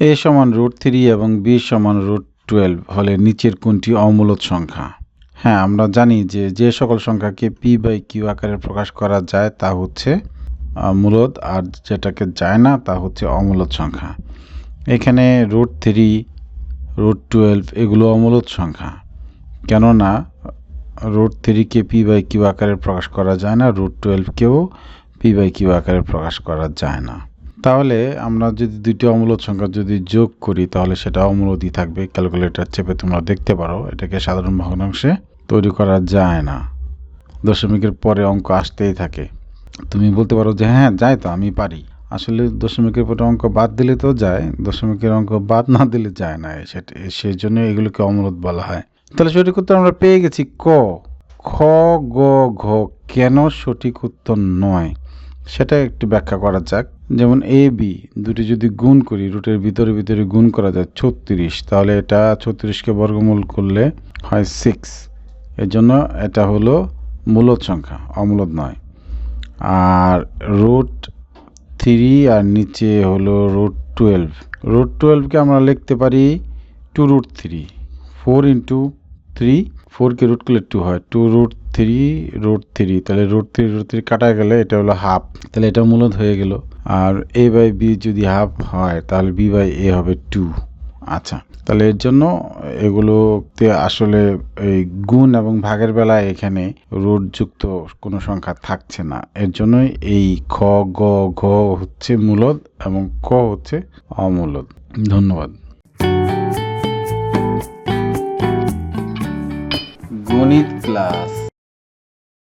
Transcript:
এ সমান root three এবং B সমান রুট টুয়েলভ হলে নিচের কোনটি অমূলদ সংখ্যা? হ্যাঁ আমরা জানি যে যে সকল সংখ্যাকে পি বাই কিউ আকারে প্রকাশ করা যায় তা হচ্ছে মূলদ আর যেটাকে যায় না তা হচ্ছে অমূলদ সংখ্যা। এখানে রুট থ্রি, রুট টুয়েলভ এগুলো অমূলদ সংখ্যা। কেননা, রুট থ্রিকে পি বাই কিউ আকারে প্রকাশ করা যায় না, রুট টুয়েলভকেও পি বাই কিউ আকারে প্রকাশ করা যায় না। তাহলে আমরা যদি দুইটি অমূলদ সংখ্যা যদি যোগ করি, তাহলে সেটা অমূলদই থাকবে। ক্যালকুলেটর চেপে তোমরা দেখতে পারো, এটাকে সাধারণ ভগ্নাংশে তৈরি করা যায় না। দশমিকের পরে অঙ্ক আসতেই থাকে। তুমি বলতে পারো যে হ্যাঁ যায় তো, আমি পারি। আসলে দশমিকের পরে অঙ্ক বাদ দিলে তো যায়, দশমিকের অঙ্ক বাদ না দিলে যায় না। সেটা সেই জন্য এগুলোকে অমূলদ বলা হয়। তাহলে সঠিক উত্তর আমরা পেয়ে গেছি ক। খ, গ, ঘ কেন সঠিক উত্তর নয়? সেটা একটু ব্যাখ্যা করা যাক। যেমন এ বি দুটি যদি গুণ করি, রুটের ভিতরে ভিতরে গুণ করা যায় ছত্রিশ। তাহলে এটা ছত্রিশকে বর্গমূল করলে হয় সিক্স এর জন্য এটা হলো মূলদ সংখ্যা, অমূলদ নয়। আর রুট থ্রি আর নিচে হলো রুট টুয়েলভ রুট টুয়েলভকে আমরা লিখতে পারি two root three four into three ফোরকে রুট করলে টু হয়। Two root three root three তাহলে রুট থ্রি রুট থ্রি কাটা গেলে এটা হলো হাফ তাহলে এটা মূলত হয়ে গেল। আর এ বাই বি যদি হাফ হয়, তাহলে বি বাই এ হবে টু আচ্ছা তাহলে এর জন্য এগুলোতে আসলে এই গুণ এবং ভাগের বেলায় এখানে রুট যুক্ত কোনো সংখ্যা থাকছে না। এর জন্যই এই খ, গ, ঘ হচ্ছে মূলদ এবং ক হচ্ছে অমূলদ। ধন্যবাদ। গণিত ক্লাস